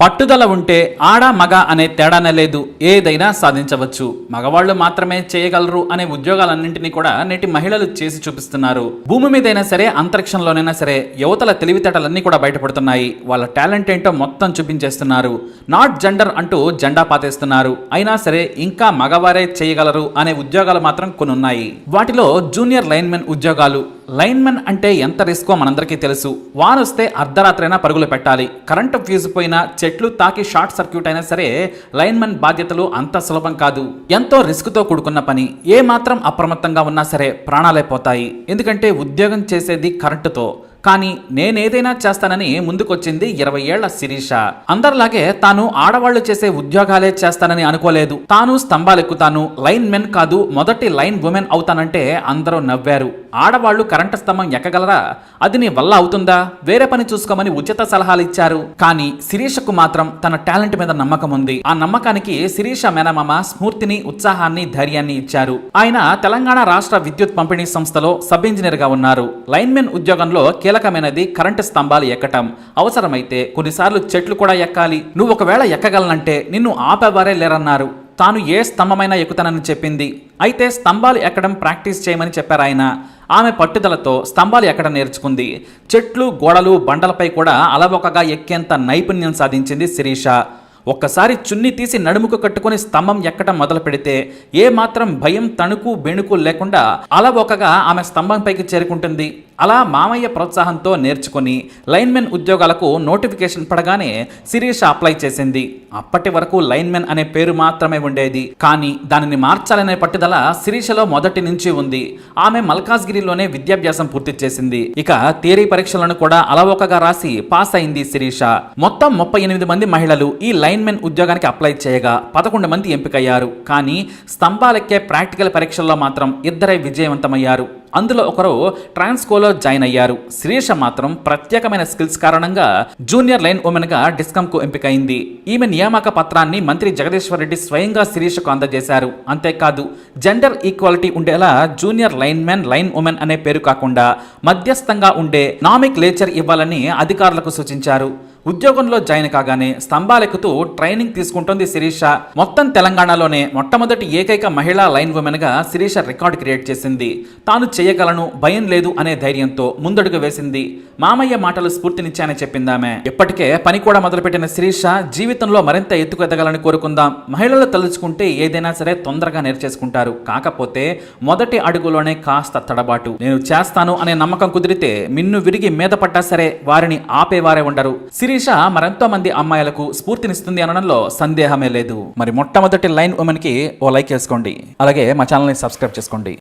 పట్టుదల ఉంటే ఆడ మగ అనే తేడానే లేదు. ఏదైనా సాధించవచ్చు. మగవాళ్ళు మాత్రమే చేయగలరు అనే ఉద్యోగాలన్నింటినీ కూడా నేటి మహిళలు చేసి చూపిస్తున్నారు. భూమి మీదైనా సరే అంతరిక్షంలోనైనా సరే యువతల తెలివితేటలన్నీ కూడా బయటపడుతున్నాయి. వాళ్ళ టాలెంట్ ఏంటో మొత్తం చూపించేస్తున్నారు. నాట్ జెండర్ అంటూ జెండా పాతేస్తున్నారు. అయినా సరే ఇంకా మగవారే చేయగలరు అనే ఉద్యోగాలు మాత్రం కొన్ని ఉన్నాయి వాటిలో జూనియర్ లైన్మెన్ ఉద్యోగాలు లైన్మెన్ అంటే ఎంత రిస్కో మనందరికీ తెలుసు. వానొస్తే అర్ధరాత్రైనా పరుగులు పెట్టాలి. కరెంటు ఫ్యూజ్ పోయినా చెట్లు తాకి షార్ట్ సర్క్యూట్ అయినా సరే లైన్మెన్ బాధ్యతలు అంత సులభం కాదు. ఎంతో రిస్క్తో కూడుకున్న పని. ఏ మాత్రం అప్రమత్తంగా ఉన్నా సరే ప్రాణాలే పోతాయి. ఎందుకంటే ఉద్యోగం చేసేది కరెంటుతో. కానీ నేనేదైనా చేస్తానని ముందుకొచ్చింది ఇరవై ఏళ్ళ శిరీష. అందరిలాగే తాను ఆడవాళ్ళు చేసే ఉద్యోగాలే చేస్తానని అనుకోలేదు. తాను స్తంభాలెక్కుతాను. లైన్ మెన్ కాదు మొదటి లైన్ ఉమెన్ అవుతానంటే అందరూ నవ్వారు. ఆడవాళ్ళు కరెంటు స్తంభం ఎక్కగలరా? అది నీ వల్ల అవుతుందా? వేరే పని చూసుకోమని ఉచిత సలహాలు ఇచ్చారు. కానీ శిరీషకు మాత్రం తన టాలెంట్ మీద నమ్మకం ఉంది. ఆ నమ్మకానికి శిరీష మేనమామ స్ఫూర్తిని ఉత్సాహాన్ని ధైర్యాన్ని ఇచ్చారు. ఆయన తెలంగాణ రాష్ట్ర విద్యుత్ పంపిణీ సంస్థలో సబ్ ఇంజనీర్గా ఉన్నారు లైన్మెన్ ఉద్యోగంలో కీలకమైనది కరెంటు స్తంభాలు ఎక్కటం. అవసరమైతే కొన్నిసార్లు చెట్లు కూడా ఎక్కాలి. నువ్వు ఒకవేళ ఎక్కగలనంటే నిన్ను ఆపేవారే లేరన్నారు. తాను ఏ స్తంభమైనా ఎక్కుతానని చెప్పింది. అయితే స్తంభాలు ఎక్కడం ప్రాక్టీస్ చేయమని చెప్పారు ఆయన. ఆమె పట్టుదలతో స్తంభాలు ఎక్కడ నేర్చుకుంది. చెట్లు గోడలు బండలపై కూడా అలవొకగా ఎక్కేంత నైపుణ్యం సాధించింది శిరీష. ఒక్కసారి చున్ని తీసి నడుముకు కట్టుకొని స్తంభం ఎక్కడం మొదలు పెడితే ఏ మాత్రం భయం తణుకు బెణుకు లేకుండా అలవొకగా ఆమె స్తంభంపైకి చేరుకుంటుంది. అలా మామయ్య ప్రోత్సాహంతో నేర్చుకుని లైన్మెన్ ఉద్యోగాలకు నోటిఫికేషన్ పడగానే శిరీష అప్లై చేసింది. అప్పటి వరకు లైన్మెన్ అనే పేరు మాత్రమే ఉండేది. కానీ దానిని మార్చాలనే పట్టుదల శిరీషలో మొదటి నుంచి ఉంది. ఆమె మల్కాజ్గిరిలోనే విద్యాభ్యాసం పూర్తి చేసింది. ఇక థియరీ పరీక్షలను కూడా అలవోకగా రాసి పాస్ అయింది శిరీష. మొత్తం ముప్పై ఎనిమిది మంది మహిళలు ఈ లైన్ లైన్మెన్ ఉద్యోగానికి అప్లై చేయగా పదకొండు మంది ఎంపికయ్యారు. కానీ స్తంభాలెక్కే ప్రాక్టికల్ పరీక్షల్లో మాత్రం ఇద్దరే విజయవంతమయ్యారు. అందులో ఒకరు ట్రాన్స్కోలో జాయిన్ అయ్యారు. శిరీష మాత్రం ప్రత్యేకమైన స్కిల్స్ కారణంగా జూనియర్ లైన్ ఉమెన్గా డిస్కంకు ఎంపికైంది. ఈమె నియామక పత్రాన్ని మంత్రి జగదీశ్వర్ రెడ్డి స్వయంగా శిరీషకు అందజేశారు. అంతేకాదు జెండర్ ఈక్వాలిటీ ఉండేలా junior linemen line women అనే పేరు కాకుండా మధ్యస్థంగా ఉండే నామిక్ లేచర్ ఇవ్వాలని అధికారులకు సూచించారు. ఉద్యోగంలో జాయిన్ కాగానే స్తంభాలెక్కుతూ ట్రైనింగ్ తీసుకుంటోంది శిరీష. మొత్తం తెలంగాణలోనే మొట్టమొదటి ఏకైక మహిళా లైన్ ఉమెన్గా శిరీష రికార్డ్ క్రియేట్ చేసింది. తాను చేయగలను భయం లేదు అనే ధైర్యంతో ముందడుగు వేసింది. మామయ్య మాటలు స్ఫూర్తినిచ్చాయని చెప్పిందామె. ఇప్పటికే పని కూడా మొదలుపెట్టిన శిరీష జీవితంలో మరింత ఎత్తుకు ఎదగాలని కోరుకుందాం. మహిళలు తలుచుకుంటే ఏదైనా సరే తొందరగా నేర్చేసుకుంటారు. కాకపోతే మొదటి అడుగులోనే కాస్త తడబాటు. నేను చేస్తాను అనే నమ్మకం కుదిరితే మిన్ను విరిగి మీద పడ్డా సరే వారిని ఆపేవారే ఉండరు. శిరీష మరెంతో మంది అమ్మాయిలకు స్ఫూర్తినిస్తుంది అనడంలో సందేహమే లేదు. మరి మొట్టమొదటి లైన్ ఉమెన్కి ఓ లైక్ వేసుకోండి. అలాగే మా ఛానల్ని సబ్స్క్రైబ్ చేసుకోండి.